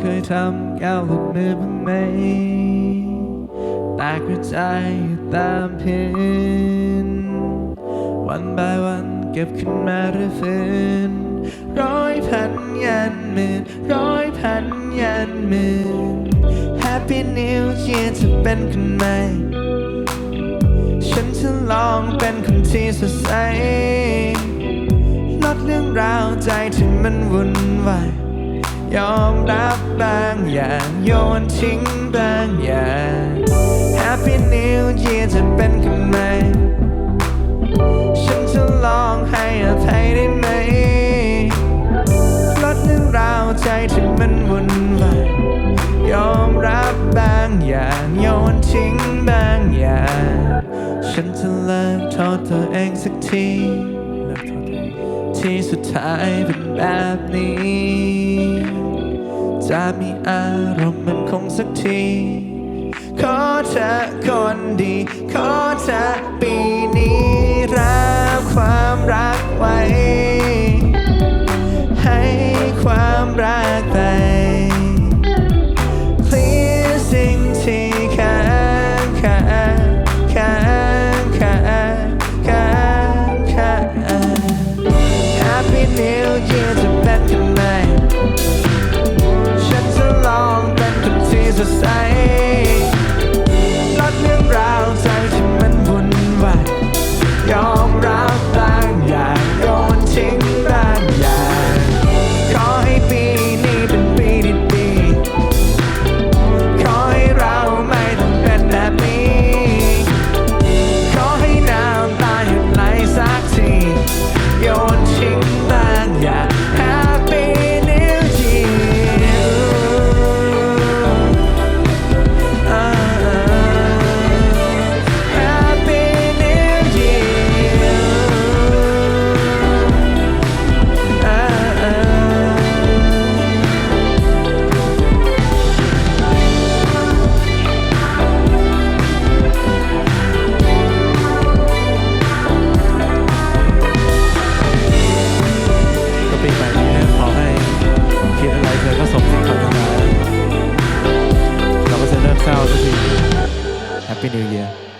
เคยทำแก้วหลุดมือบ้างไหมแตกกระจายอยู่ตามพื้นวันบายวันเก็บขึ้นมาเรื่อยฝืนร้อยพันยันหมื่นร้อยพันยันหมื่น Happy New Year จะเป็นคนใหม่ฉันจะลองเป็นคนที่สดใสลดเรื่องราวใจที่มันวุ่นวาย ยอมรับบางอย่างโยนทิ้งบางอย่าง Happy New Year จะเป็นคนใหมฉันจะลองให้อภัยได้ไหมลดเรื่องราวใจที่มันวุ่นวายยอมรับบางอย่างโยนทิ้งบางอย่าง ฉันจะเลิกโทษตัวเองสักทีที่สุดท้ายเป็นแบบนี้ จะมีอารมณ์มันคงสักที ขอเธอคนดี ขอเธอ Happy New Year.